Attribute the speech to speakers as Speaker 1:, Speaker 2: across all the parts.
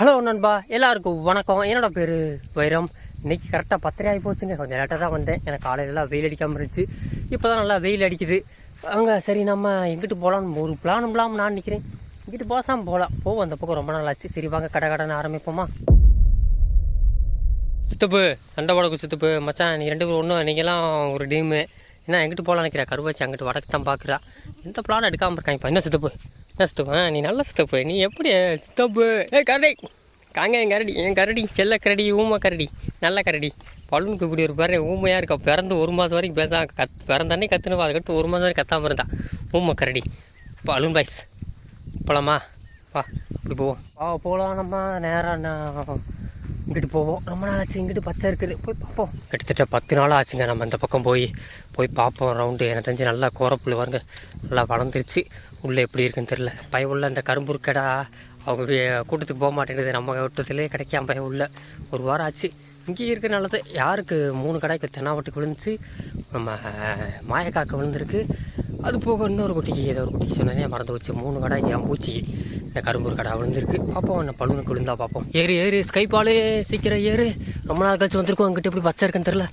Speaker 1: Hello நண்பா எல்லாருக்கும் வணக்கம். என்னோட பேர் வைரம். இன்றைக்கி கரெக்டாக பத்திரை ஆகி போச்சுங்க. கொஞ்சம் லேட்டாக தான் வந்தேன். எனக்கு காலையிலலாம் வெயில் அடிக்காமல் இருந்துச்சு. இப்போ தான் நல்லா வெயில் அடிக்குது. அங்கே சரி நம்ம எங்கிட்டு போகலான்னு ஒரு பிளான் இல்லாமல் நான் நிற்கிறேன் இங்கிட்டு போசாமல் போகலாம் போவோம் அந்த பக்கம் ரொம்ப நாள் ஆச்சு. சரி வாங்க கடை கடைன்னு ஆரம்பிப்போமா? சித்தப்பு சண்டை போடக்கு சித்தப்பு மச்சான் நீ ரெண்டு பேரும் ஒன்றும் நீங்களாம் ஒரு டீமு ஏன்னா எங்கிட்டு போகலாம் நினைக்கிற? கருவாச்சி அங்கிட்டு வடக்கு தான் பார்க்குறா எந்த பிளான் எடுக்காமல் இருக்காங்க இப்போ என்ன சித்தப்பு? என்ன சித்தப்பு நீ நல்ல சுத்தப்பு நீ எப்படி சித்தப்பு ஏ கரடி. காங்க என் கரடி. என் கரடி. செல்ல கரடி ஊமை கரடி. நல்ல கரடி. பலனுக்கு இப்படி ஒரு பேர் ஊமையாக இருக்கா? பிறந்து ஒரு மாதம் வரைக்கும் பேச. கத் பிறந்தானே கத்துனவா அதுக்கடுத்து ஒரு மாதம் வரைக்கும் கத்தாமல் இருந்தா. ஊமை கரடி. பலூன் பாய்ஸ் போகலாமா வா இப்படி போவோம். வா போகலாம் நம்ம நேராக இங்கிட்டு போவோம். ரொம்ப நாள் ஆச்சு. இங்கிட்டு பச்சை இருக்குது. போய் பார்ப்போம். கிட்டத்தட்ட பத்து நாள் ஆச்சுங்க. நம்ம இந்த பக்கம் போய் போய் பார்ப்போம். ரவுண்டு எனக்கு தெரிஞ்சு நல்லா கோரப்புல் வருங்க நல்லா வளர்ந்துருச்சு. உள்ளே எப்படி இருக்குன்னு தெரில பய உள்ள இந்த கரும்பூர் கடை அவங்க கூட்டத்துக்கு போக மாட்டேங்குது. நம்ம விட்டத்துலேயே கிடைக்காம பய உள்ள. ஒரு வாரம் ஆச்சு. இங்கேயே இருக்கிறனால தான் யாருக்கு? மூணு கடை இப்போ தென்னாவட்டுக்கு விழுந்துச்சு. நம்ம மாயக்காக்கு விழுந்திருக்கு. அது போக இன்னொரு குட்டிக்கு ஏதோ ஒரு குட்டிக்கு சொன்னதே மறந்து வச்சு மூணு கடை என் பூச்சி. இந்த கரும்பூர் கடை விழுந்திருக்கு. பார்ப்போம் என்ன பழுனுக்கு விழுந்தா பார்ப்போம் ஏறு ஏறு ஸ்கைப்பாலே சீக்கிரம் ஏறு. ரொம்ப நாள் கழிச்சு வந்திருக்கோம். அங்கிட்ட எப்படி பச்சை இருக்குன்னு தெரில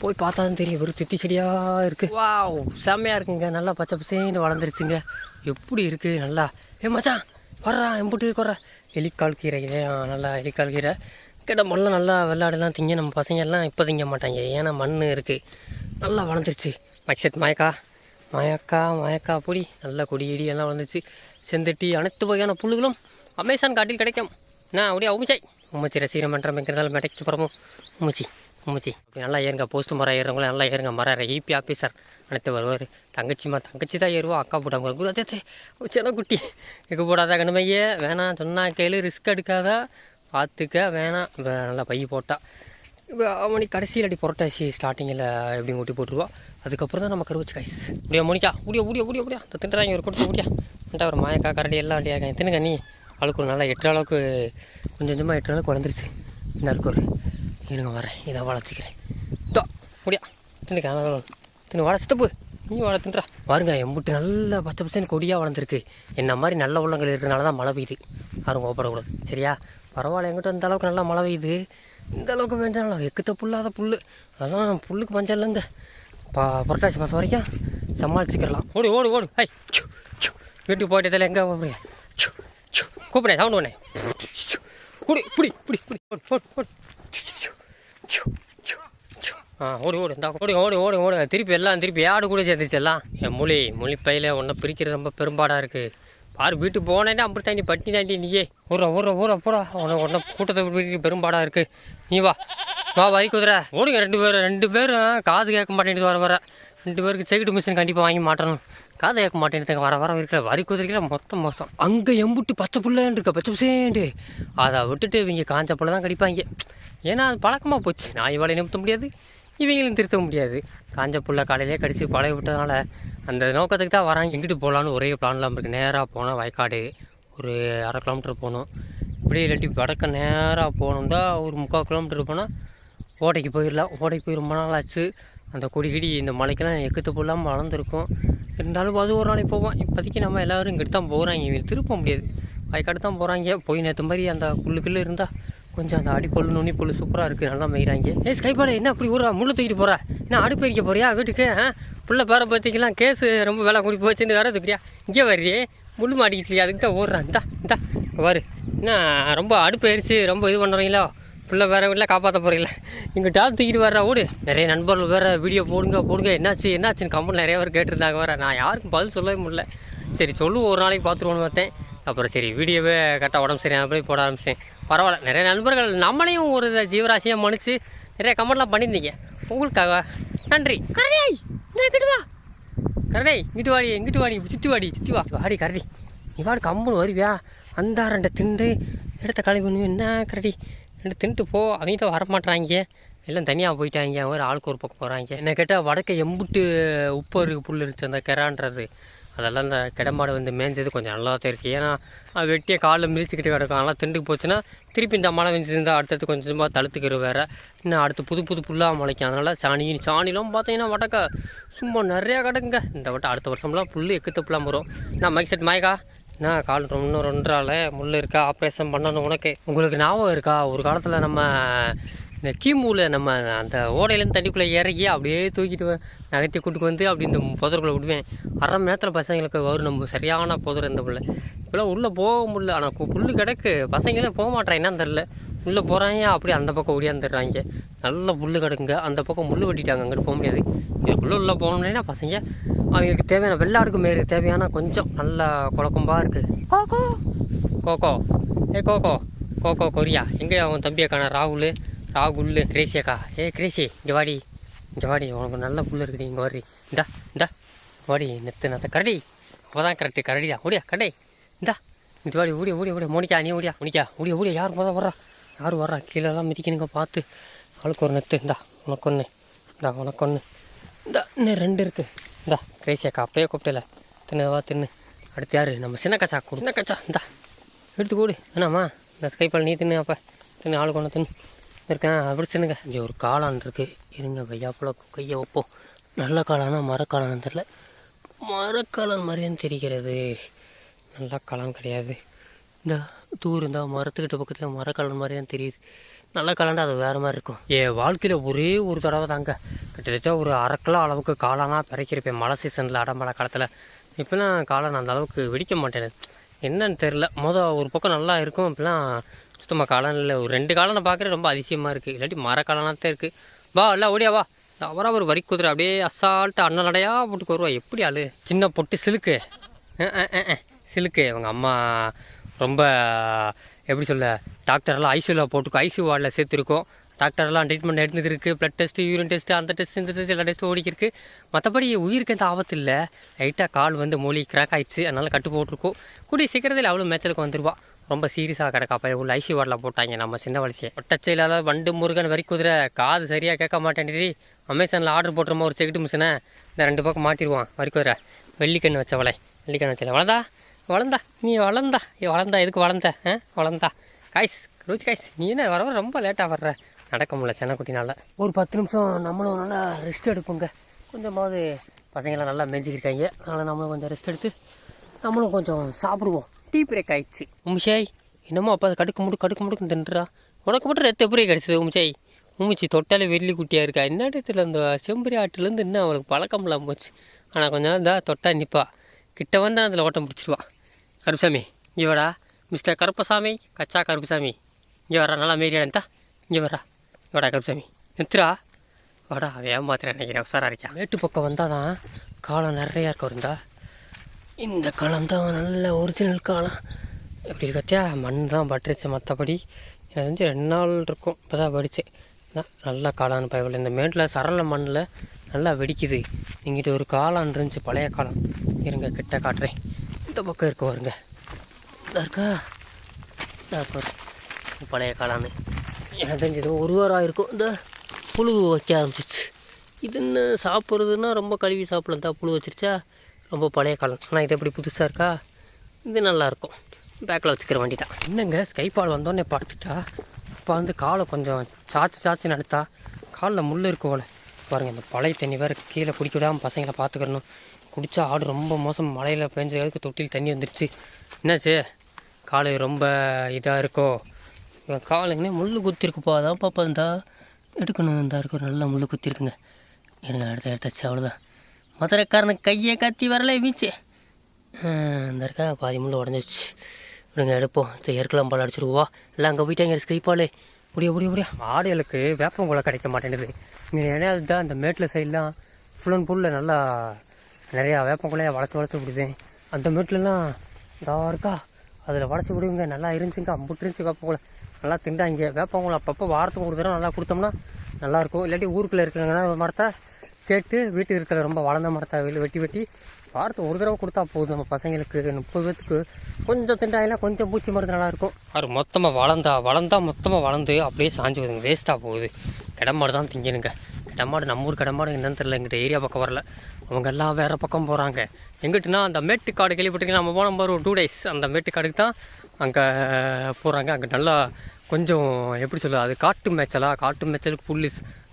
Speaker 1: போய் பார்த்தா தான் தெரியும். ஒரு தித்தி செடியாக இருக்குது வாவ். செம்மையாக இருக்குங்க. நல்லா பச்சை பசேன்னு வளர்ந்துருச்சுங்க. எப்படி இருக்குது நல்லா. ஏ மச்சான் வர்றா எம்புட்டு கொற எலிக்கால் கீரை நல்லா எலிக்கால் கீரை. கிட்ட மண்ணெலாம் நல்லா வெள்ளாடலாம் திங்க நம்ம பசங்க எல்லாம் இப்போ திங்க மாட்டாங்க. ஏன்னா மண் இருக்குது நல்லா வளர்ந்துருச்சு. மக்சத் மயக்கா. மயக்கா மயக்கா பொடி. நல்ல கொடி இடி எல்லாம் வளர்ந்துச்சு செந்தட்டி அனைத்து வகையான புல்லுகளும் அமேசான் காட்டில் கிடைக்கும். நான் அப்படியே உமிச்சை உமிச்சி ரசிகரம் மன்றம் எங்கிறதால மெடைக்கு புறமும் உமிச்சி மூச்சி அப்படி நல்லா ஏறுங்க போஸ்ட் மரம் ஏறுறவங்களும் நல்லா ஏறுங்க மரம் ஈபி ஆஃபீஸர் அனைத்து வருவார். தங்கச்சிம்மா தங்கச்சி தான் ஏறுவோம் அக்கா போட்டாங்க அதே சின்ன குட்டி. எங்கே போடாத கண்மையே வேணாம் சொன்னா கேளு ரிஸ்க் எடுக்காத. பார்த்துக்க வேணாம். இப்போ நல்லா பை போட்டா. இப்போ மணி கடைசியில் அடி புரட்டாசி ஸ்டார்டிங்கில் எப்படி ஊட்டி போட்டுருவா? அதுக்கப்புறம் தான் நம்ம கருவச்சு காய்ஸ் முடியா மோனிக்கா முடியா முடியா முடியா முடியா இந்த திண்டுறாங்க ஒரு கொடுத்து முடியா இந்த ஒரு மாயக்கா கரடி எல்லாம் அடியாக இருக்காங்க தின்னுங்க நீ. ஒரு நல்லா எட்டு அளவுக்கு கொஞ்சம் கொஞ்சமாக எட்டு அளவுக்கு வளர்ந்துருச்சு. என்ன ஒரு இருங்க வரேன் இதை வளர்ச்சிக்கிறேன் தோ முடியா. தின்னுக்க தின்னு வள சித்தப்பு. நீ வள தின்றா. பாருங்க எம்புட்டு நல்லா பச்சை பச்சைன்னு கொடியாக வளர்ந்துருக்கு. என்ன மாதிரி நல்ல உள்ளங்கள் இருக்கிறனால தான் மழை பெய்யுது. யாரும் கோபப்படக்கூடாது சரியா? பரவாயில்ல எங்கிட்ட இந்த அளவுக்கு நல்லா மழை பெய்யுது. இந்த அளவுக்கு பெஞ்சாலும் எக்குத்த புல்லாத புல் அதான் புல்லுக்கு பஞ்சம் இல்லைங்க. பா புரட்டாசி மாதம் வரைக்கும் சமாளிச்சுக்கிறலாம். ஓடு ஓடு ஓடு. ஐ சு, சு. வீட்டுக்கு போயிட்டதில் எங்கே போகிறீங்க கூப்பிடுறேன் சவுண்ட் பண்ணேன் குடி புடி புடி புடி ஓடு ஓடு ஓடு ஆ ஓடி ஓடு இந்த ஓடி ஓடி ஓடி ஓடு. திருப்பி எல்லாம் திருப்பி ஆடு கூட சேர்ந்துச்சு எல்லாம். என் மொழி மொழி பையில ஒன்றை பிரிக்கிறது ரொம்ப பெரும்பாடாக இருக்குது பாரு வீட்டுக்கு போனேன்னா அப்படி தாண்டி பட்டி தாண்டி நீயே. ஊற ஊற ஊற போடா. உன்னை உன்னை கூட்டத்தை பிரிக்க பெரும்பாடாக இருக்குது நீ வா வா வரி குதிரை. ஓடுங்க ரெண்டு பேரும் ரெண்டு பேரும். காது கேட்க மாட்டேங்குது வர வர. ரெண்டு பேருக்கு செகிட்டு மிஷின் கண்டிப்பாக வாங்கி மாட்டணும் காதை கேட்க மாட்டேங்குது வர வர இருக்கிற வரி குதிரைக்கிற மொத்தம் மோசம். அங்கே எம்புட்டு பச்சை புள்ளேன்னு இருக்க பச்சை பசேண்டு அதை விட்டுட்டு இவங்க காஞ்ச புள்ள தான் கடிப்பாங்க. ஏன்னா அது பழக்கமாக போச்சு. நான் இவளை நிமித்த முடியாது இவங்களும் திருத்த முடியாது. காஞ்ச புள்ள காலையிலே கடிச்சு பழக விட்டதுனால அந்த நோக்கத்துக்கு தான் வராங்க. எங்கிட்டு போகலான்னு ஒரே பிளான்லாம் இருக்குது நேராக போனால் வயக்காடு ஒரு அரை கிலோமீட்டர் போகணும். இப்படியே இல்லாட்டி வடக்க நேராக போகணுன்னா ஒரு முக்கால் கிலோமீட்டர் போனால் ஓட்டைக்கு போயிடலாம் ஓடைக்கு போய் ரொம்ப நாள் ஆச்சு. அந்த கொடி கிடி இந்த மலைக்கெல்லாம் எக்கத்து போடலாமல் வளர்ந்துருக்கும். இருந்தாலும் அது ஒரு நாளைக்கு போவோம். இப்போதைக்கு நம்ம எல்லோரும் இங்கிட்டு தான் போகிறாங்க இவங்க திருப்ப முடியாது. வயக்காடு தான் போகிறாங்க போய் நேற்று மாதிரி அந்த புல்லுக்குள்ளே இருந்தால் கொஞ்சம் அந்த அடிப்பொல் நுனி புல் சூப்பராக இருக்குது நல்லா மெய்கிறாங்க ஏ ஸ்கைப்பாடு என்ன அப்படி ஊரா முள்ளு தூக்கிட்டு போகிறா என்ன அடுப்பு எரிக்க போறியா? வீட்டுக்கு ஆ? புள்ள பேர பார்த்திக்கலாம் கேஸு ரொம்ப வேலை கூடி போச்சுன்னு வேறு தூக்கிறியா இங்கே வரி முள்ளு மாட்டிக்கிச்சு. அதுக்கு தான் ஓடுறான் இந்தா இந்தா வரு என்ன ரொம்ப அடுப்பு எரிச்சு ரொம்ப இது பண்ணுறீங்களோ புள்ள வேற வீட்டில் காப்பாற்ற போகிறீங்களா இங்கே டாப் தூக்கிட்டு வர்றா ஓடு. நிறைய நண்பர்கள் வேறு வீடியோ போடுங்க போடுங்க. என்னாச்சு என்னாச்சுன்னு கம்பெனி நிறைய பேர் கேட்டிருந்தாங்க வேறு. நான் யாருக்கும் பதில் சொல்லவே முடியல. சரி சொல்லுவோம் ஒரு நாளைக்கு பார்த்துருவோன்னு பார்த்தேன். அப்புறம் சரி வீடியோவே கரெக்டாக உடம்பு சரி அப்படியே போட ஆரம்பிச்சேன். பரவாயில்ல நிறைய நண்பர்கள் நம்மளையும் ஒரு ஜீவராசியாக மன்னிச்சு நிறைய கமெண்ட்லாம் பண்ணியிருந்தீங்க. உங்களுக்காக நன்றி. கரடி இங்கிட்டு வா. கரடை இங்கிட்டு வாடி இங்கிட்டு வாடி சுற்றி வாடி சுற்றி வா. வாடி கரடி. நீ வாடி கம்முன்னு வருவியா? அந்த ரெண்டை திண்டு இடத்த கலை பண்ணி என்ன கரடி? ரெண்டு தின்ட்டு போ. அவங்க தான் வரமாட்றாங்க. எல்லாம் தனியாக போயிட்டாங்க. ஒரு ஆளுக்கு ஒரு பக்கம் போகிறாங்க என்ன கேட்டால் வடக்க எம்புட்டு உப்பு இருக்கு புல் இருந்துச்சு அந்த கெரான்றது. அதெல்லாம் இந்த கிடமாடு வந்து மேய்ஞ்சது கொஞ்சம் நல்லா தான் இருக்குது ஏன்னா அது காலில் மிதிச்சுக்கிட்டு கிடக்கும். அதெல்லாம் திண்டுக்கு போச்சுன்னா திருப்பி இந்த மழை வெஞ்சிருந்தா அடுத்தடுத்து கொஞ்சம் கொஞ்சமாக தழுத்துக்கிற வேறு. இன்னும் அடுத்து புது புது புல்லாக முளைக்கும். அதனால் சாணி சாணிலாம் பார்த்தீங்கன்னா வடக்க சும்மா நிறையா கிடக்குங்க. இந்த வட்டம் அடுத்த வருஷம்லாம் புல் எக்கத்து புல்லாம் வரும். நான் மைக் செட் மாயக்கா என்ன கால் ரொம்ப இன்னும் ரெண்டால முள் இருக்கா? ஆப்ரேஷன் பண்ணணும் உனக்கு. உங்களுக்கு ஞாபகம் இருக்கா? ஒரு காலத்தில் நம்ம இந்த கீமூவில் நம்ம அந்த ஓடையிலேருந்து தண்ணிக்குள்ளே இறங்கி அப்படியே தூக்கிட்டு நகர்த்தி கூட்டுக்கு வந்து அப்படி இந்த புதருக்குள்ளே விடுவேன். அரை மணி நேரத்தில் பசங்களுக்கு வரும். நம்ம சரியான புதர் இந்த பிள்ளை. இப்போலாம் உள்ளே போக முடியல. ஆனால் புல் கிடக்கு. பசங்களே போக மாட்டேறான் என்னன்னு தெரில உள்ளே போகிறாங்க அப்படியே அந்த பக்கம் ஓடியாந்துடுறாங்க நல்ல புல் கிடக்குங்க. அந்த பக்கம் முள் வெட்டிட்டாங்க அங்கிட்டு போக முடியாது. இதுக்குள்ளே உள்ளே போகணுன்னா பசங்க அவங்களுக்கு தேவையான வெள்ளாடுக்கு மாரி தேவையான கொஞ்சம் நல்ல குழக்கம்பா இருக்குது கோகோ. கோகோ. ஏ கோகோ. கோகோ கொரியா. எங்கே அவன் தம்பியை காண? ராகுல். ராகுல் கிரேசியாக்கா. ஏ கிரேசி இங்கே வாடி. இங்கே வாடி உனக்கு நல்ல புல் இருக்குது இங்கே வாடி. இந்தா இந்தா. வாடி நெத்து நத்த கரடி. அப்போதான் கரெக்டு கரடியா ஓடியா கடை இந்தா. இது வாடி ஓடியா ஓடியா ஓடியா மோனிக்கா நீ ஓடியா? மோனிக்கா ஓடியா? ஓடியா யார் மொதல் வர்றா? யார் வர்றா? கீழெல்லாம் மிதிக்கணுங்க பார்த்து. ஆளுக்கு ஒரு நெத்து. இந்தா உனக்கு ஒன்று இந்தா உனக்கு ஒன்று இந்தா இன்னும் ரெண்டு இருக்குது இந்தா கிரேசியாக்கா அப்பயே கூப்பிட்டல. தின்னுவா தின்னு. அடுத்து யார்? நம்ம சின்ன கச்சா கொடு சின்ன கச்சா இந்தா. எடுத்து கூடு என்னம்மா இந்த ஸ்கைப்பால் நீ தின்னு அப்போ. தின்னு ஆளுக்கு ஒன்று தின்னு. இருக்கேன் அப்படி தின்னுங்க. இங்கே ஒரு காளான் இருக்குது இருங்க வையாப்புல கையை வைப்போம். நல்ல காளானா மரக்காளான்னு தெரில மரக்காளான் மாதிரியும் தெரிகிறது. நல்ல காளான் கிடையாது. இந்தா. தூர் இருந்தால் மரத்துக்கிட்ட பக்கத்தில் மரக்காளான் மாதிரி தான் தெரியுது. நல்ல கலண்டா அது வேறு மாதிரி இருக்கும். என் வாழ்க்கையில் ஒரே ஒரு தடவை தாங்க. கிட்டத்தட்ட ஒரு அரை கிலோ அளவுக்கு காளானாக பிறக்கிருப்பேன் மழை சீசனில் அடமழை காலத்தில். இப்போலாம் காளான் அந்த அளவுக்கு வெடிக்க மாட்டேன். என்னன்னு தெரில மொதல் ஒரு பக்கம் நல்லா இருக்கும். இப்போலாம் சுத்தமாக காளான் இல்லை. ஒரு ரெண்டு காலனை பார்க்குறது ரொம்ப அதிசயமாக இருக்குது இல்லாட்டி மர காளானாக தான் இருக்குது வா இல்லை ஓடியா வா. அவராக ஒரு வரி குதிரை அப்படியே அசால்ட்டு அண்ணலடையாக போட்டுக்கு வருவா. எப்படி ஆள்? சின்ன பொட்டு சிலுக்கு. சிலுக்கு. அவங்க அம்மா ரொம்ப எப்படி சொல்ல டாக்டர்லாம் ஐசியூவில் போட்டுக்கோ ஐசியூ வார்டில் சேர்த்துருக்கோம். டாக்டர்லாம் ட்ரீட்மெண்ட் எடுத்துருக்கு ப்ளட் டெஸ்ட்டு யூரின் டெஸ்ட்டு அந்த டெஸ்ட் இந்த டெஸ்ட் எல்லா டெஸ்ட்டும் ஓடிக்கிருக்கு மற்றபடி உயிருக்கு எந்த ஆபத்து இல்லை. லைட்டாக கால் வந்து மொழி கிராக் ஆயிடுச்சு. அதனால் கட்டு போட்டிருக்கோம். கூடிய சீக்கிரத்தில் அவ்வளோ மேட்சலுக்கு வந்துருவா. ரொம்ப சீரியஸாக கிடக்கா அப்போ. உள்ள ஐசி வார்டில் போட்டாங்க. நம்ம சின்ன வளர்ச்சியை ஒட்டச்சையில் வண்டு முருகன் வரி குதிரை. காது சரியாக கேட்க மாட்டேன்டி அமேசானில் ஆர்டர் போட்டுருமா ஒரு செக்கிட்டு மிஷினை இந்த ரெண்டு பக்கம் மாட்டிடுவான் வரி குதிரை. வெள்ளிக்கண்ணு வச்சவளை. வெள்ளிக்கண்ணு வச்சல வளதா வளர்ந்தா நீ வளர்ந்தா நீ வளர்ந்தா எதுக்கு வளர்ந்த ஆ வளர்ந்தா காய்ஸ் ரோஜ் காய்ஸ் நீ என்ன வர வர ரொம்ப லேட்டாக வர்ற. நடக்க முடியல சென்னக்குட்டினால ஒரு பத்து நிமிஷம் நம்மளும் நல்லா ரெஸ்ட் எடுப்போங்க. கொஞ்சமாவது பசங்களாம் நல்லா மேய்ஞ்சிக்கிருக்காங்க அதனால் நம்மளும் கொஞ்சம் ரெஸ்ட் எடுத்து நம்மளும் கொஞ்சம் சாப்பிடுவோம். டீ பிரேக் ஆயிடுச்சு. உமிஷாய் என்னமோ அப்போ அதை கடுக்கு முடு கடுக்கு முடுக்கு தின்றா உனக்கு மட்டும் ரத்த பிரேக் அடிச்சது உமிஷாய் உமிச்சி தொட்டாலே வெள்ளி குட்டியாக இருக்கா? என்னடத்துல அந்த செம்பரி ஆட்டுலேருந்து இன்னும் அவளுக்கு பழக்கம் இல்லாமல் போச்சு. ஆனால் கொஞ்ச நேரம் தான் தொட்டா நிற்பா கிட்ட வந்தால் அதில் ஓட்டம் பிடிச்சிருவா. கருப்புசாமி இங்கே வரா மிஸ்டர் கருப்பசாமி கச்சா கருப்புசாமி. இங்கே வரா நல்லா மேரியாடா இங்கே வரா வாடா கருப்புசாமி. நித்ரா வாடா அவன் ஏமாத்துறேன் நினைக்கிறேன். உசாரா இருக்கான் மேட்டு பக்கம் வந்தால் தான் காலம் நிறையா இருக்கும் இருந்தா இந்த காலம் தான் நல்ல ஒரிஜினல் காலம். எப்படி இருக்கத்தியா மண் தான் பட்டுருச்சு மற்றபடி எனக்கு தெரிஞ்சு ரெண்டு நாள் இருக்கும். இப்போ தான் வெடிச்சேன் நல்ல காளான் பயவில் இந்த மேட்டில் சரள மண்ணில் நல்லா வெடிக்குது. இங்கிட்ட ஒரு காளான் இருந்துச்சு பழைய காலம். இருங்க கிட்ட காட்டுறேன். இந்த பக்கம் இருக்க வருங்க இதா இருக்கா? பழைய காளான். எனக்கு தெரிஞ்சது ஒரு வாரம் இருக்கும் இந்த புழு வைக்க ஆரம்பிச்சிச்சு இது என்ன சாப்பிட்றதுன்னா ரொம்ப கழுவி சாப்பிடலாம். தான் புழு வச்சிருச்சா? ரொம்ப பழைய காலம் ஆனால் இது எப்படி புதுசாக இருக்கா? இது நல்லாயிருக்கும் பேக்கில் வச்சுக்கிற வண்டி தான் என்னங்க ஸ்கைபால் வந்தோடனே பார்த்துட்டா? இப்போ வந்து காலை கொஞ்சம் சாச்சு சாச்சு நடத்தா காலில் முள் இருக்கும் போல். பாருங்கள் இந்த பழைய தண்ணி வேறு கீழே குடிக்க விடாமல் பசங்களை பார்த்துக்கணும் குடித்தா ஆடு ரொம்ப மோசம். மழையில் பெஞ்சதுக்கு தொட்டில் தண்ணி வந்துருச்சு. என்னாச்சு? காலு ரொம்ப இதாக இருக்கோ? இவன் காலுங்கன்னே முள் குத்திருக்குப்பா. அதான் பாப்பா இந்தா. எடுக்கணும் இந்த இருக்கும் நல்லா முள் குத்திருக்குங்க. எனக்கு அடுத்த எடுத்தாச்சு அவ்வளோதான் மதுரைக்காரனுக்கு கையை கத்தி வரல வீச்சு. இந்த இருக்கா? பாதி முள் உடஞ்சிச்சு விடுங்க எடுப்போம். இந்த ஏற்கலாம் பால் அடிச்சிருவா எல்லாம் அங்கே போயிட்டாங்க ஸ்கைப்பாலே முடிய முடிய முடியா ஆடுகளுக்கு வேப்பங்குலை கிடைக்க மாட்டேங்குது. இங்கே நிறையா தான் இந்த மேட்டில் சைட்லாம் ஃபுல் அண்ட் ஃபுல்லில் நல்லா நிறையா வேப்பங்குலையை வளச்சு வளைச்சி விடுவேன். அந்த மேட்லலாம் இதாக இருக்கா? அதில் வளைச்சி விடுவீங்க நல்லா இருந்துச்சுங்க. அம்புட்டு இருந்துச்சு வேப்பங்குலை. நல்லா திண்டாங்க. வேப்பங்குலை அப்பப்போ வாரத்துக்கு ஒரு தடவை நல்லா கொடுத்தோம்னா நல்லாயிருக்கும் இல்லாட்டி ஊருக்குள்ளே இருக்கிறாங்கன்னா மரத்தை கேட்டு வீட்டுக்கு இருக்கிற ரொம்ப வளர்ந்த மரத்தை வெளி வெட்டி வெட்டி வாரத்துக்கு ஒரு தடவை கொடுத்தா போதும். நம்ம பசங்களுக்கு முப்பது பேத்துக்கு. கொஞ்சம் திண்டாயினா கொஞ்சம் பூச்சி மருந்து நல்லாயிருக்கும் அது மொத்தமாக வளர்ந்தா வளர்ந்தா மொத்தமாக வளர்ந்து அப்படியே சாஞ்சு போகுதுங்க வேஸ்ட்டாக போகுது. கிடமாடு தான் திங்கணுங்க. கிடமாடு நம்ம ஊர் கிடமாடு என்னன்னு தெரியல. எங்கிட்ட ஏரியா பக்கம் வரல. அவங்க எல்லாம் வேறு பக்கம் போகிறாங்க எங்கிட்டுனா அந்த மேட்டுக்காடு கேள்விப்பட்டிங்கன்னா நம்ம போன ஒரு டூ டேஸ் அந்த மேட்டுக்காடுக்கு தான் அங்கே போகிறாங்க அங்கே நல்லா கொஞ்சம் எப்படி சொல்ல அது காட்டு மேய்ச்சலாக காட்டு மேய்ச்சலுக்கு புல்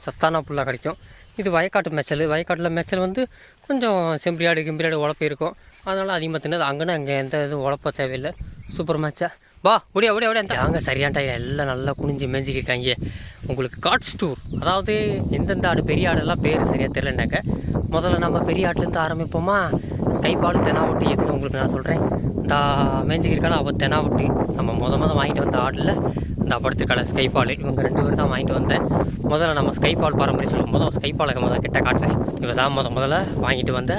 Speaker 1: சத்தான புல்லாக கிடைக்கும். இது வயக்காட்டு மேய்ச்சல். வயக்காட்டில் மேய்ச்சல் வந்து கொஞ்சம் செம்பரியாடு கிம்பரியாடு உழப்பு இருக்கும். அதனால் அதிகமாக தின்னது. அங்கேனா அங்கே எந்த இதுவும் உழப்ப தேவையில்லை. சூப்பர் மேட்சாக வா ஒடியா ஓடியா ஓடியா அங்கே சரியான டைம் எல்லாம் நல்லா குனிஞ்சு மேய்ஞ்சிக்கிருக்காங்க உங்களுக்கு காட்ஸ் டூர் அதாவது எந்தெந்த ஆடு பெரிய ஆடெல்லாம் பேர் சரியாக தெரிலனாக்க முதல்ல நம்ம பெரிய ஆட்லேருந்து ஆரம்பிப்போமா? கைப்பாடு தெனாவட்டு எதுன்னு உங்களுக்கு நான் சொல்கிறேன் இந்த மேய்ஞ்சிக்கிருக்கான அவள் தெனாவட்டு நம்ம முத முத வாங்கிட்டு வந்த ஆடில் இந்த படுத்துக்கால ஸ்கைபால் இவங்க ரெண்டு பேர் தான் வாங்கிட்டு வந்தேன். முதல்ல நம்ம ஸ்கைபால் பாரம்பரியம் சொல்லும் போதும் ஸ்கைபாலை முதல்ல கிட்ட காட்டுறேன். இவ தான் முத முதல்ல வாங்கிட்டு வந்த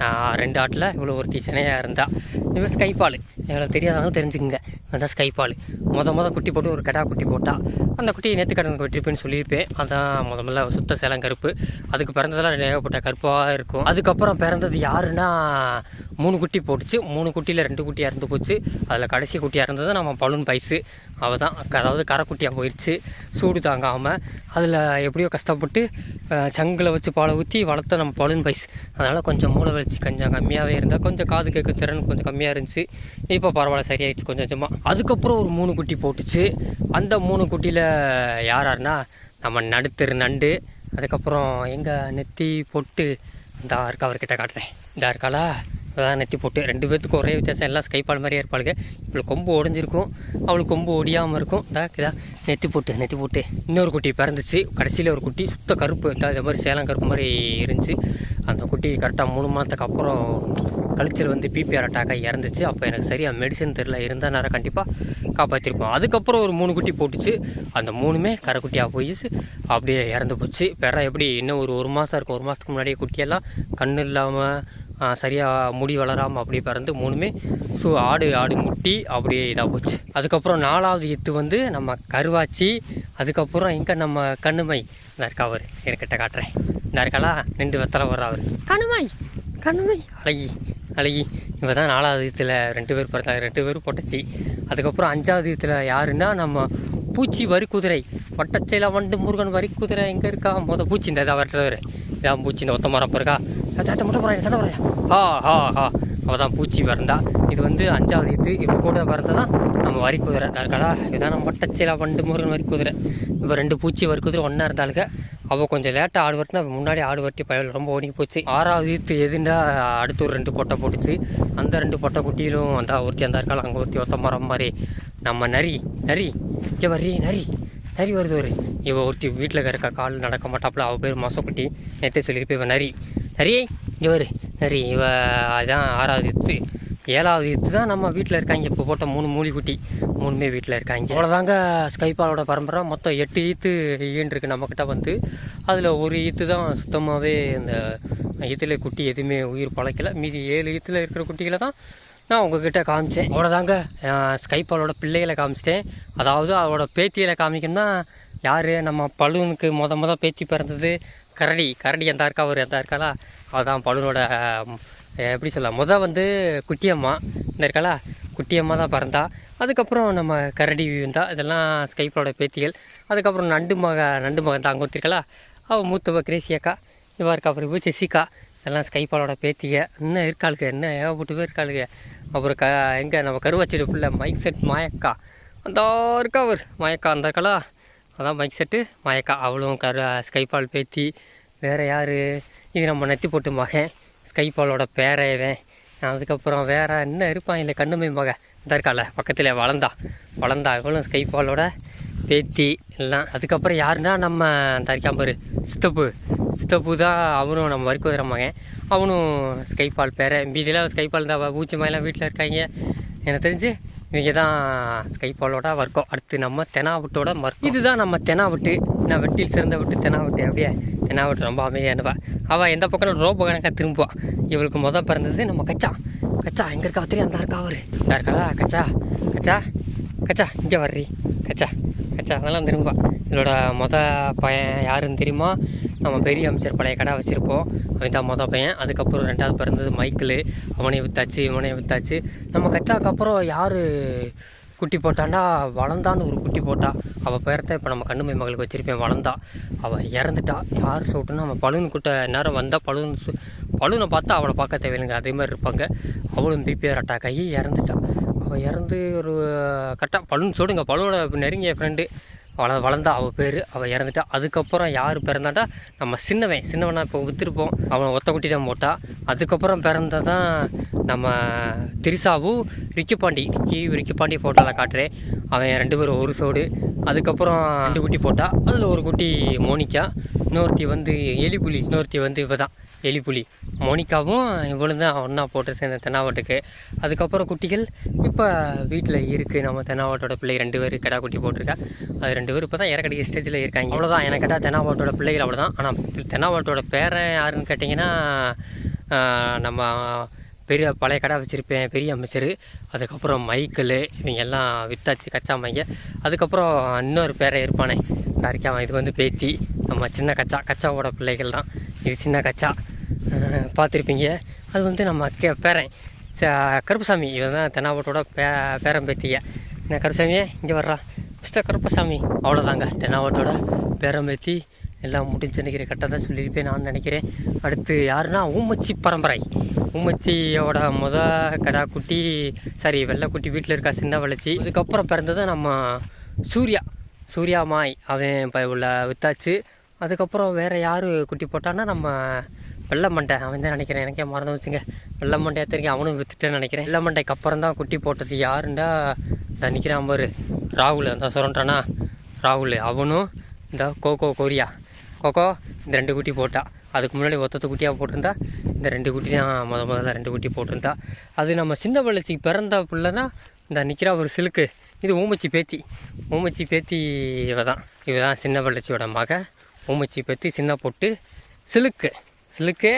Speaker 1: நான் ரெண்டு ஆட்டில் இவ்வளோ ஒரு டீச்சனையாக இருந்தால் இவன் ஸ்கைபால் இவ்வளோ தெரியாதவங்க தெரிஞ்சுக்குங்க. அதுதான் தான் ஸ்கைபால் மொதல் மொதல் குட்டி போட்டு ஒரு கடா குட்டி போட்டால் அந்த குட்டி நேற்றுக்கடனுக்கு வெட்டிருப்பேன்னு சொல்லியிருப்பேன். அதான் முத முதல்ல சுத்த சேலம் கருப்பு. அதுக்கு பிறந்ததெல்லாம் ஏகப்பட்ட கருப்பாக இருக்கும். அதுக்கப்புறம் பிறந்தது யாருன்னா மூணு குட்டி போட்டுச்சு. மூணு குட்டியில் ரெண்டு குட்டி இறந்து போச்சு. அதில் கடைசி குட்டி இறந்தது நம்ம பலூன் பைஸு அவள் தான் அதாவது கரைக்குட்டியாக போயிடுச்சு சூடு தாங்காமல் அதில் எப்படியோ கஷ்டப்பட்டு சங்கில் வச்சு பாலை ஊற்றி வளர்த்த நம்ம பலூன் பைஸ் அதனால் கொஞ்சம் மூளை வளர்ச்சி கொஞ்சம் கம்மியாகவே இருந்தால் கொஞ்சம் காது கேட்க திறன் கொஞ்சம் கம்மியாக இருந்துச்சு. இப்போ பரவாயில்ல சரியாயிடுச்சு கொஞ்சம் கொஞ்சமாக அதுக்கப்புறம் ஒரு மூணு குட்டி போட்டுச்சு. அந்த மூணு குட்டியில் யார் யாருன்னா நம்ம நடுத்தரு நண்டு அதுக்கப்புறம் எங்கள் நெத்தி பொட்டு இந்த இருக்கா அவர்கிட்ட காட்டுறேன். இந்த இருக்காளா? தான் நெத்தி போட்டு ரெண்டு பேர்த்துக்கும் ஒரே வித்தியாசம் எல்லாம் ஸ்கைப்பால் மாதிரியே இருப்பாளுங்க. இவளுக்கு கொம்பு உடஞ்சிருக்கும் அவளுக்கு கொம்பு ஒடியாமல் இருக்கும். இதா நெத்தி போட்டு நெத்தி போட்டு. இன்னொரு குட்டி பிறந்துச்சு. கடைசியில் ஒரு குட்டி சுத்த கருப்பு இந்த மாதிரி சேலம் கருப்பு மாதிரி இருந்துச்சு. அந்த குட்டி கரெக்டாக மூணு மாதத்துக்கு அப்புறம் கழிச்சல் வந்து பிபிஆர் அட்டாக்காக இறந்துச்சு. அப்போ எனக்கு சரியாக மெடிசன் தெரில இருந்தால் நேரம் கண்டிப்பாக காப்பாற்றிருப்போம் அதுக்கப்புறம் ஒரு மூணு குட்டி போட்டுச்சு. அந்த மூணுமே கரைக்குட்டியாக போய் அப்படியே இறந்து போச்சு. பிற எப்படி இன்னும் ஒரு ஒரு மாதம் இருக்கும். ஒரு மாதத்துக்கு முன்னாடியே குட்டியெல்லாம் கண் இல்லாமல் சரியாக முடி வளராமல் அப்படியே பிறந்து மூணுமே ஸோ ஆடு ஆடு முட்டி அப்படியே இதாக போச்சு. அதுக்கப்புறம் நாலாவது எத்து வந்து நம்ம கருவாச்சி அதுக்கப்புறம் எங்கே நம்ம கண்ணுமை. இந்த இருக்கா அவர் என்கிட்ட காட்டுறேன். இந்த இருக்காளா? ரெண்டு வெத்தலை வர்ற அவர். கண்ணுமை கண்ணுமை. அழகி அழகி. இவ தான் நாலாவது இதில் ரெண்டு பேர் பிறந்தாங்க ரெண்டு பேரும் பொட்டச்சி. அதுக்கப்புறம் அஞ்சாவது இதில் யாருன்னா நம்ம பூச்சி வரி குதிரை. வட்டச்சையில் வண்டு முருகன் வரி குதிரை எங்கே இருக்கா? மொத பூச்சி இந்த இதாக வரட்டவர் இதான் பூச்சி இந்த ஒத்த மரம் இருக்கா சட்டை மட்டும் போகிறேன் சட்டை போகிறேன் ஹா ஹா ஹா. அவள் தான் பூச்சி வரந்தா இது வந்து அஞ்சாவது இது இது கூட பிறந்ததான் நம்ம வரி குதிரை. இருக்காளா இதான் நம்ம வட்டச்சையில் வண்டு முருகன் வரி குதிரை. இப்போ ரெண்டு பூச்சி வரி குதிரை ஒன்றா இருந்தாளுங்க அவள் கொஞ்சம் லேட்டாக ஆடு வரட்டினா முன்னாடி ஆடு வரட்டி பயல் ரொம்ப ஒடுங்கி போச்சு. ஆறாவது ஈத்து எதுண்டா அடுத்து ஒரு ரெண்டு பொட்டை போட்டுச்சு. அந்த ரெண்டு பொட்டை குட்டியிலும் அந்த ஒருத்தி அந்த இருக்காள் அங்கே ஒருத்தி ஒத்த மரம் மாதிரி. நம்ம நரி நரி இங்கே வரி நரி நரி வருது ஒரு. இவள் ஒருத்தி வீட்டில் இருக்க கால் நடக்க மாட்டாப்புல அவள் பேர் மசக்குட்டி. நேற்றே சொல்லியிருப்பேன் இவன் நரி. சரி இங்கே வரு. நரி இவ அதுதான் ஆறாவது எத்து ஏழாவது ஈத்து தான் நம்ம வீட்டில் இருக்காங்க. இப்போ போட்ட மூணு மூலிக்குட்டி மூணுமே வீட்டில் இருக்காங்க. அவ்வளோதாங்க ஸ்கைபாலோட பரம்பரை. மொத்தம் எட்டு ஈத்து ஈன்றிருக்கு நம்மக்கிட்ட வந்து. அதில் ஒரு ஈத்து தான் சுத்தமாகவே இந்த ஈத்துல குட்டி எதுவுமே உயிர் பழைக்கல. மீதி ஏழு ஈத்தில் இருக்கிற குட்டிகளை தான் நான் உங்ககிட்ட காமிச்சேன். அவ்வளோதாங்க ஸ்கைபாலோட பிள்ளைகளை காமிச்சிட்டேன். அதாவது அவளோட பேத்தியில் காமிக்கணும்னா யார்? நம்ம பலூனுக்கு மொத மொதல் பேத்தி பிறந்தது. கரடி கரடி எந்த இருக்கா அவர் எந்த இருக்காளா? அதுதான் பலூனோட எப்படி சொல்ல முத வந்து குட்டியம்மா இந்த இருக்காளா? குட்டியம்மா தான் பிறந்தா. அதுக்கப்புறம் நம்ம கரடி வந்தா இதெல்லாம் ஸ்கைப்போட பேத்திகள். அதுக்கப்புறம் நண்டு மக நண்டு மகன் தான் அங்கே இருக்கலா அவள் மூத்தவ கிரேசியக்கா இவா இருக்கா அப்புறம் இப்போ ஜெசிகா. இதெல்லாம் ஸ்கைப்பாலோட பேத்திக. இன்னும் இருக்காளுக்கு என்ன ஏகப்பட்டு பேர் இருக்காளுங்க அப்புறம் க எங்கே நம்ம கருவாச்சிடு பிள்ளை மைக் செட் மாயக்கா. அந்த இருக்கா அவர்? மாயக்கா அந்த இருக்காளா அதான் மைக் செட்டு மயக்கா அவளும் கரு ஸ்கைபால் பேத்தி வேறு யார்? இது நம்ம நெத்தி போட்டு மகன். ஸ்கைபாலோட பேரையவன் அதுக்கப்புறம் வேறு என்ன இருப்பான்? இல்லை கண்ணுமை மகன். இந்த இருக்கால பக்கத்தில் வளர்ந்தா வளர்ந்தா இவளும் ஸ்கைபாலோட பேத்தி எல்லாம். அதுக்கப்புறம் யாருன்னா நம்ம அந்த சித்தப்பு. சித்தப்பு தான் அவனும் நம்ம வரிக்குதிர மகன். அவனும் ஸ்கைபால் பேரை. மீதியெல்லாம் ஸ்கைபால் தான் பூச்சி மயிலாம் வீட்டில் இருக்காங்க. எனக்கு தெரிஞ்சு இவங்க தான் ஸ்கைபாலோட வர்க்கம் அடுத்து நம்ம தெனாவட்டோட வர்க்கம் இதுதான் நம்ம தெனாவட்டு நான் வெட்டில் சிறந்த விட்டு தெனாவட்டு அப்படியே? தெனாவட்டு ரொம்ப அமைதியானவா அவள் எந்த பக்கம் ரோபோ கணக்காக திரும்புவா. இவளுக்கு முத பிறந்தது நம்ம கச்சா. கச்சா எங்கே இருக்கா தெரியும் அந்த இருக்கா அவரு. இந்த இருக்காளா கச்சா கச்சா கச்சா இங்கே வர்றி. கச்சா. கச்சா அதெல்லாம் திரும்பா இதோட மொத பையன் யாருன்னு தெரியுமா? நம்ம பெரிய அமைச்சர் பழைய கடை வச்சுருப்போம். அவன் தான் மொதல் பையன். அதுக்கப்புறம் ரெண்டாவது பிறந்தது மைக்கிள். அவனையும் வித்தாச்சு இவனையும் வித்தாச்சு. நம்ம கச்சாக்கப்புறம் யார் குட்டி போட்டாண்டா வளர்ந்தான்னு ஒரு குட்டி போட்டா. அவள் பிறத்த இப்போ நம்ம கண்ணுமை மகளுக்கு வச்சுருப்பேன் வளர்ந்தா அவள் இறந்துட்டா. யார் சொல்லிட்டுனா நம்ம பழுன் கூட்ட நேரம் வந்தால் பலூன் சு பார்த்தா அவளை பார்க்க தேவையில்லைங்க. அதே மாதிரி இருப்பாங்க. அவளும் பிபிஆர் அட்டாக் ஆகி இறந்துட்டான் அவள் இறந்து ஒரு கரெக்டாக பலூன் சொல்லுங்க பலூனோட நெருங்கிய ஃப்ரெண்டு வள வளர்ந்தா அவள் பேர். அவள் இறந்துட்டா. அதுக்கப்புறம் யார் பிறந்தாட்டா? நம்ம சின்னவன். சின்னவனா இப்போ விற்றுருப்போம் அவன் ஒத்த குட்டி தான் போட்டா. அதுக்கப்புறம் பிறந்ததான் நம்ம திரிசாவும் Ricky Pandi Ricky Ricky Pandi ஃபோட்டோவில் காட்டுறேன். அவன் ரெண்டு பேரும் ஒரு சோடு. அதுக்கப்புறம் ரெண்டு குட்டி போட்டா. அதில் ஒரு குட்டி மோனிக்கா இன்னொருத்தி வந்து எலிபுலி இன்னொருத்தி வந்து இப்போ தான் எலிப்புலி. மோனிகாவும் இவ்வளோ தான் ஒன்றா போட்டு இந்த தென்னாவட்டுக்கு அதுக்கப்புறம் குட்டிகள் இப்போ வீட்டில் இருக்குது நம்ம தென்னாவட்டோட பிள்ளை ரெண்டு பேர் கிடா குட்டி போட்டிருக்கா. அது ரெண்டு பேர் இப்போ தான் இறக்கடிக்க ஸ்டேஜில் இருக்காங்க. அவ்வளோதான் எனக்கு கேட்டால் தென்னாவட்டோட பிள்ளைகள் அவ்வளோதான் ஆனால் தென்னாவட்டோட பேரை யாருன்னு கேட்டிங்கன்னா நம்ம பெரிய பழைய கடை வச்சுருப்பேன் பெரிய அமைச்சர். அதுக்கப்புறம் மைக்கிள் இவங்க எல்லாம் வித்தாச்சு கச்சாமைங்க அதுக்கப்புறம் இன்னொரு பேரை இருப்பானே இந்த அறிக்காம. இது வந்து பேத்தி. நம்ம சின்ன கச்சா கச்சாவோட பிள்ளைகள் தான் இது சின்ன கச்சா. பார்த்துருப்பீங்க. அது வந்து நம்ம கே பேரன். ச கருப்புசாமி. இவன் தான் தென்னாவட்டோட பே பேரம்பேத்திய என்ன கருப்புசாமியே இங்கே வர்றா. மிஸ்டர் கருப்பசாமி. அவ்வளோதாங்க தென்னாவட்டோட பேரம்பேத்தி எல்லாம் முடிஞ்சு நினைக்கிற கரெக்டாக தான் சொல்லியிருப்பேன் நான் நினைக்கிறேன். அடுத்து யாருன்னா ஊமச்சி பரம்பரை. ஊமச்சியோட முத கடா குட்டி சாரி வெள்ளைக்குட்டி வீட்டில் இருக்கா சின்ன வளர்ச்சி. இதுக்கப்புறம் பிறந்தது நம்ம சூர்யா. சூர்யா மாய். அவன் இப்போ உள்ள வித்தாச்சு. அதுக்கப்புறம் வேறு யார் குட்டி போட்டான்னா நம்ம வெள்ளை மண்டை அவன் தான் நினைக்கிறேன். எனக்கே மறந்து வச்சுங்க வெள்ளை மண்டை எத்தனைக்கு அவனும் விற்றுட்டேன்னு நினைக்கிறேன். வெள்ளை மண்டைக்கு அப்புறம் தான் குட்டி போட்டது யாருண்டா? இந்த நிற்கிறான் பாரு. ராகுல். அந்த சொல்கிறானா ராகுல். அவனும் இந்த கோகோ கொரியா. கோகோ இந்த ரெண்டு குட்டி போட்டா. அதுக்கு முன்னாடி ஒத்தத்து குட்டியாக போட்டிருந்தா இந்த ரெண்டு குட்டி தான் முத முதல்ல ரெண்டு குட்டி போட்டிருந்தா. அது நம்ம சின்ன வளர்ச்சிக்கு பிறந்த பிள்ளை தான் இந்த நிற்கிறா ஒரு சிலுக்கு. இது ஊமச்சி பேத்தி. ஊமச்சி பேத்தி இவ தான் இவ தான் சின்ன வளர்ச்சியோட மக. ஊமச்சி பேத்தி சின்ன பொட்டு சிலுக்கு. சிலுக்கு.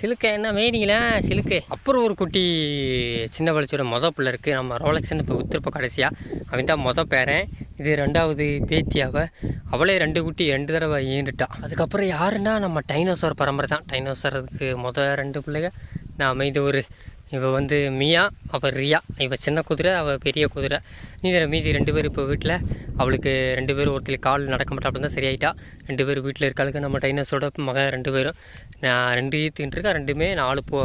Speaker 1: சிலுக்கு என்ன மெயினிங்களா சிலுக்கு. அப்புறம் ஒரு குட்டி சின்ன வளர்ச்சியோட மொதல் பிள்ளை இருக்குது நம்ம ரோலக்ஸ்ன்னு இப்போ வித்துருப்போம் கடைசியாக அவன் தான் மொதல் பேரன். இது ரெண்டாவது பேத்தியாவை. அவளே ரெண்டு குட்டி ரெண்டு தடவை ஈண்டுட்டா. அதுக்கப்புறம் யாருன்னா நம்ம டைனோசர் பரம்பரை தான். டைனோசருக்கு மொதல் ரெண்டு பிள்ளைங்க. நான் இது ஒரு இவள் வந்து மியா அவள் ரியா. இவள் சின்ன குதிரை அவள் பெரிய குதிரை. நீ மீதி ரெண்டு பேர் இப்போ வீட்டில் அவளுக்கு ரெண்டு பேரும் ஒருத்தர் கால் நடக்க மாட்டா அப்படின்னு தான் சரியாயிட்டா. ரெண்டு பேர் வீட்டில் இருக்காளுக்கு நம்ம டைனஸோட மகன் ரெண்டு பேரும். நான் ரெண்டு ஈத்துக்கிட்டு ரெண்டுமே நாலு போ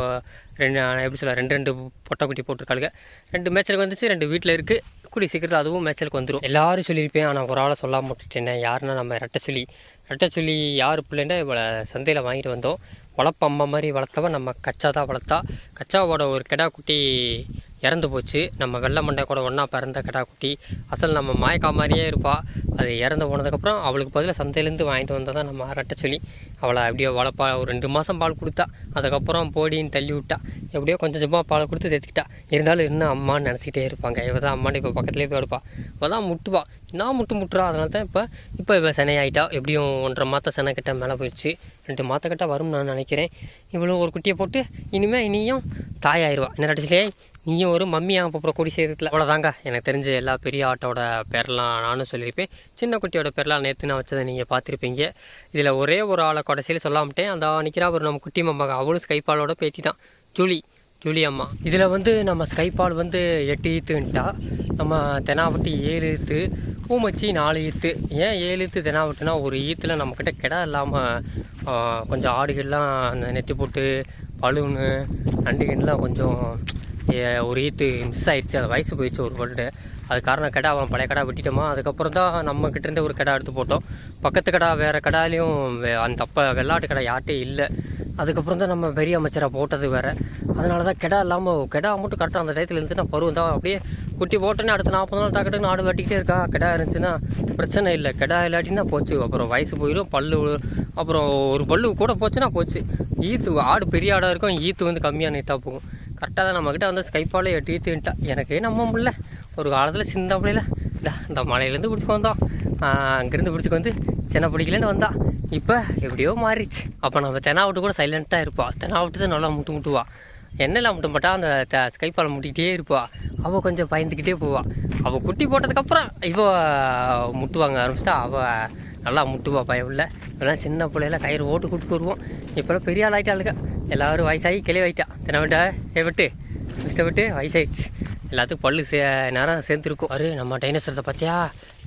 Speaker 1: ரெண்டு எப்படி சொல்ல ரெண்டு ரெண்டு பொட்டைக்குட்டி போட்டிருக்காளுங்க. ரெண்டு மேட்சலுக்கு வந்துச்சு ரெண்டு வீட்டில் இருக்குது கூடி சீக்கிரத்தில் அதுவும் மேட்சலுக்கு வந்துடும் எல்லாரும் சொல்லியிருப்பேன் ஆனால் ஒரு ஆளை சொல்லாம விட்டுட்டேன். யாருன்னா நம்ம ரெட்டை சொல்லி ரெட்டை சொல்லி யார் பிள்ளைன்னா இவளை சந்தையில் வாங்கிட்டு வந்தோம். வளர்ப்பு மாதிரி வளர்த்தவ நம்ம கச்சா தான் வளர்த்தா. கச்சாவோட ஒரு கிடா குட்டி இறந்து போச்சு. நம்ம வெள்ளை மண்டை கூட ஒன்றா பிறந்த கிடா குட்டி அசல் நம்ம மாயக்கா மாதிரியே இருப்பாள் அது இறந்து போனதுக்கப்புறம் அவளுக்கு பதிலாக சந்தையிலேருந்து வாங்கிட்டு வந்தால் தான் நம்ம அரட்டை சொல்லி அவளை அப்படியே வளர்ப்பா ஒரு ரெண்டு மாதம் பால் கொடுத்தா. அதுக்கப்புறம் போடின்னு தள்ளி விட்டா. எப்படியோ கொஞ்சம் கொஞ்சமாக பால் கொடுத்து தேத்திக்கிட்டா இருந்தாலும் இன்னும் அம்மான்னு நினச்சிக்கிட்டே இருப்பாங்க. இவ தான் அம்மான்னு இப்போ பக்கத்துலேயே போய் எடுப்பா இவ தான் முட்டுவா. நான் முட்டு முட்டுறா? அதனால தான் இப்போ இப்போ இவ சினையாயிட்டா. எப்படியும் ஒன்றரை மாதம் செனை கிட்ட மேலே போயிடுச்சு. ரெண்டு மாத கிட்ட வரும்னு நான் நினைக்கிறேன். இவளும் ஒரு குட்டியை போட்டு இனிமேல் இனியும் தாயாயிருவா. என்ன நடிச்சிலே நீயும் ஒரு மம்மியாக போகிற கூடி சேர்த்துல அவ்வளோதாங்க எனக்கு தெரிஞ்ச எல்லா பெரிய ஆட்டோட பேரெலாம் நானும் சொல்லியிருப்பேன். சின்ன குட்டியோட பேரெலாம் நேற்று நான் வச்சதை நீங்கள் பார்த்துருப்பீங்க. இதில் ஒரே ஒரு ஆளை கடைசியில் சொல்லாமட்டேன் அந்த நிற்கிறா ஒரு நம்ம குட்டி மம்மாங்க அவளும் ஸ்கைப்பாலோட பேட்டி தான் ஜூலி. ஜூலியம்மா இதில் வந்து நம்ம ஸ்கைபால் வந்து எட்டு ஈத்துன்ட்டா நம்ம தெனாவட்டி ஏழு ஈத்து பூமச்சி நாலு ஈத்து ஏன் ஏழு ஈத்து தெனாவட்டுனா ஒரு ஈத்தில் நம்மக்கிட்ட கிடா இல்லாமல் கொஞ்சம் ஆடுகள்லாம் அந்த நெத்தி போட்டு பலூனு நண்டுகள்லாம் கொஞ்சம் ஒரு ஈத்து மிஸ் ஆகிடுச்சு அது வயசு போயிடுச்சு ஒரு வருடு அது காரணம் கடை அவன் பழைய கடை வெட்டிட்டோமா? அதுக்கப்புறம் தான் நம்ம ஒரு கடை எடுத்து போட்டோம். பக்கத்து கடை வேறு கடாலையும் அந்த அப்போ வெள்ளாட்டு கடை யார்ட்டே இல்லை. அதுக்கப்புறம் தான் நம்ம பெரிய அமைச்சராக போட்டது வேறு. அதனால தான் கெடா இல்லாமல் கெடா மட்டும் கரெக்டாக அந்த டயத்தில் இருந்து நான் பருவம் தான். அப்படியே குட்டி போட்டோன்னே அடுத்த நாற்பது நாள் டக்குன்னு ஆடு வெட்டிக்கிட்டே இருக்கா. கெடா இருந்துச்சுன்னா பிரச்சனை இல்லை. கெடா இல்லாட்டினா போச்சு. அப்புறம் வயசு போயிடும் பல்லு அப்புறம் ஒரு பல்லு கூட போச்சுன்னா போச்சு. ஈத்து ஆடு பெரிய ஆடாக இருக்கும். ஈத்து வந்து கம்மியான ஈத்தாக போகும். கரெக்டாக தான் நம்மக்கிட்ட வந்து ஸ்கைப்பாலே எட்டு ஈத்துன்ட்டா எனக்கு நம்ப முடியல. ஒரு காலத்தில் சின்ன பிள்ளையில இந்த இந்த மலையிலேருந்து பிடிச்சிக்கு வந்தோம் அங்கேருந்து பிடிச்சிக்கு வந்து சின்ன பிடிக்கலன்னு வந்தால் இப்போ எப்படியோ மாறிடுச்சு. அப்போ நம்ம தெனாவட்டு கூட சைலண்ட்டாக இருப்பா. தெனாவட்டு தான் நல்லா முட்டு முட்டுவா. எண்ணெயில் முட்டு மாட்டா அந்த த ஸ்கைப்பால் முட்டிக்கிட்டே இருப்பாள் அவள் கொஞ்சம் பயந்துக்கிட்டே போவாள் அவள் குட்டி போட்டதுக்கப்புறம் இவ முட்டுவாங்க ஆரம்பிச்சிட்டா. அவள் நல்லா முட்டுவா பயம் இல்லை இப்போலாம் சின்ன பிள்ளையில கயிறு ஓட்டு கூட்டு வருவோம். இப்போலாம் பெரிய ஆள் ஆகிட்டாளுங்க எல்லோரும் வயசாகி கிளி ஆகிட்டா தெனாவட்டா ஏ விட்டு. மிஸ்டர் விட்டு வயசாகிடுச்சு எல்லாத்துக்கும் பல்லு சே நேரம் சேர்ந்துருக்கும். அரு நம்ம டைனோசரத்தை பார்த்தியா?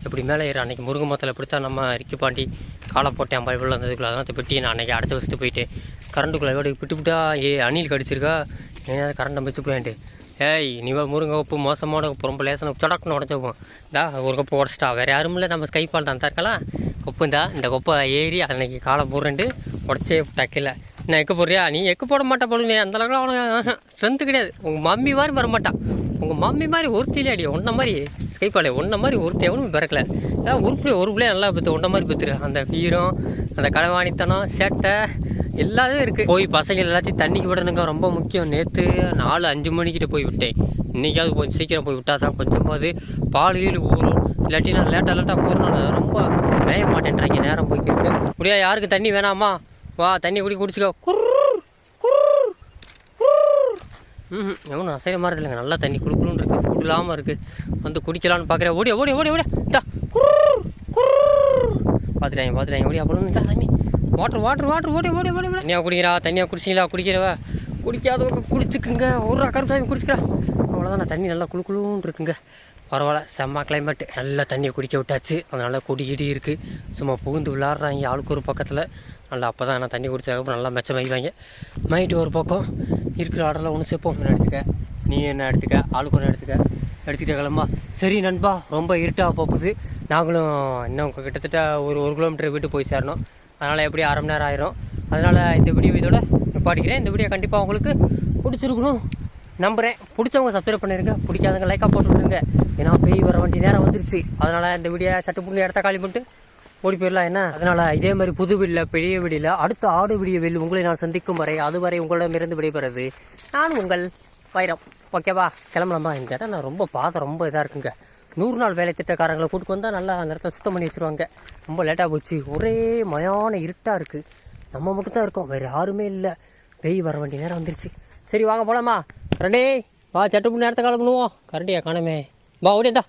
Speaker 1: இப்படி மேலே ஏற. அன்றைக்கி முருங்கை மரத்தில் பிடித்தா நம்ம ரிக்கி பாண்டி காலை போட்டேன் பைபிள் வந்ததுக்குள்ள அதெல்லாம் பெட்டி நான் அன்றைக்கி அடைச்சி வச்சுட்டு போயிட்டேன் கரண்ட்டுக்குள்ளே விட்டு பிட்டு விட்டா ஏ அணில் கடிச்சிருக்கா? ஏன் கரண்ட் அமைச்சு போயிட்டு. ஏய் நீவா முருங்கை உப்பு மோசமான உப்பு ரொம்ப லேசான உப்பு சொடக்குன்னு உடச்சிப்போம் தா ஒரு கப்பு உடச்சிட்டா. வேறு யாரும் இல்லை நம்ம ஸ்கை பால் தான். தரக்கலாம் கொப்பு இந்தா இந்த கொப்பை ஏறி அன்றைக்கி காலை போடுறேன்ட்டு உடச்சே டக்கில். நான் எக்கு போடுறியா? நீ எக்கு போட மாட்டா போடுங்க அந்த அளவுக்குலாம் அவனுக்கு ஸ்ட்ரென்த்து கிடையாது. உங்கள் மம்மி மாதிரி வர மாட்டான் உங்கள் மம்மி மாதிரி ஒருத்திலே அடி ஒன்றை மாதிரி. ஸ்கை பாலே ஒன்றை மாதிரி ஒருத்தி எவனும் பிறக்கல. ஏதாவது ஒரு பிள்ளை ஒரு பிள்ளைய நல்லா பெற்று ஒன்றை மாதிரி பெற்றுரு அந்த வீரம் அந்த களவாணித்தனம் சேட்டை எல்லாமே இருக்குது போய் பசங்க எல்லாத்தையும் தண்ணிக்கு விடணுங்க ரொம்ப முக்கியம். நேற்று நாலு அஞ்சு மணிக்கிட்ட போய் விட்டேன். இன்றைக்காவது கொஞ்சம் சீக்கிரம் போய் விட்டா தான் கொஞ்சமாவது பால் கீழ் ஊறும். இல்லாட்டி நான் லேட்டாக லேட்டாக போகிறனால ரொம்ப மேய மாட்டேன்றாங்க. நேரம் போய்க்கிருக்கு முடியா யாருக்கு தண்ணி வேணாமா? வா தண்ணி குடி குடிச்சிக்கோ. குர் ம் எவனும் அசைய மாதிரி இல்லைங்க. நல்லா தண்ணி குடுக்கணும்னு இருக்குது சூடு இல்லாமல் இருக்குது வந்து குடிக்கலான்னு பார்க்குறேன் ஓடிய ஓடிய ஓடி ஓடியா. டா பார்த்துட்டாங்க பார்த்துட்டாங்க ஓடியா அவ்வளோ தண்ணி. Water water water. ஓடி ஓடி ஓடி ஓடி தண்ணியாக குடிக்கிறா? தண்ணியாக குடிச்சிங்களா குடிக்கிறவ குடிக்காதவங்க குடிச்சுக்குங்க. ஒரு கருப்பு சாமி குடிச்சுக்கிறா. அவ்வளோதான் நான் தண்ணி நல்லா குளு இருக்குங்க. பரவாயில்ல. செம்ம கிளைமேட் நல்லா தண்ணியை குடிக்க விட்டாச்சு. அதனால் கொடி கிடி இருக்குது சும்மா புகுந்து விளாட்றாங்க ஆளுக்கு ஒரு பக்கத்தில். நல்லா அப்போ தான் நான் தண்ணி குடிச்சதுக்கப்புறம் நல்லா மெச்சம் வைவாங்க மைட்டு ஒரு பக்கம் இருக்கிற ஆர்டரில் ஒன்று சேர்ப்போம். நான் எடுத்துக்க. நீ என்ன எடுத்துக்க? ஆளுக்கு ஒன்று எடுத்துக்க. எடுத்துக்கிட்டே கிளம்பா. சரி நண்பா ரொம்ப இருட்டாக போகுது. நாங்களும் இன்னும் கிட்டத்தட்ட ஒரு ஒரு கிலோமீட்டர் வீட்டு போய் சேரணும். அதனால் எப்படி அரை மணி நேரம் ஆயிரும். அதனால் இந்த வீடியோ இதோட நிப்பாட்டிக்கிறேன். இந்த வீடியோ கண்டிப்பாக உங்களுக்கு பிடிச்சிருக்கணும் நம்புகிறேன் பிடிச்சவங்க சப்ஸ்கிரைப் பண்ணிருங்க. பிடிக்காதவங்க லைக்காக போட்டு விட்ருங்க ஏன்னா போய் வர வேண்டிய நேரம் வந்துருச்சு. அதனால் இந்த வீடியோ சட்டு புள்ளி இடத்த காலி பண்ணிட்டு ஓடி போயிடலாம் என்ன? அதனால் இதே மாதிரி புது வீடில் பெரிய வீடியில் அடுத்த ஆடு வீடியோவில் உங்களை நான் சந்திக்கும் வரை அதுவரை உங்களிடமிருந்து விடைபெறுது நான் உங்கள் வைரம். ஓகேவா கிளம்பலாமா? இந்த இடம் நான் ரொம்ப பார்க்க ரொம்ப இதாக இருக்குங்க. நூறு நாள் வேலை திட்டக்காரங்களை கூட்டு வந்தால் நல்லா அந்த இடத்த சுத்தம் பண்ணி வச்சுருவாங்க. ரொம்ப லேட்டாக போச்சு. ஒரே மயான இருட்டாக இருக்குது நம்ம மட்டும் தான் இருக்கோம். வேறு யாருமே இல்லை. வெய் வர வேண்டிய நேரம் வந்துருச்சு. சரி வாங்க போலாமா? கரண்டே வா சட்டு மணி நேரத்தை பண்ணுவோம். கரண்டியா காணமே. வா ஓடியந்தா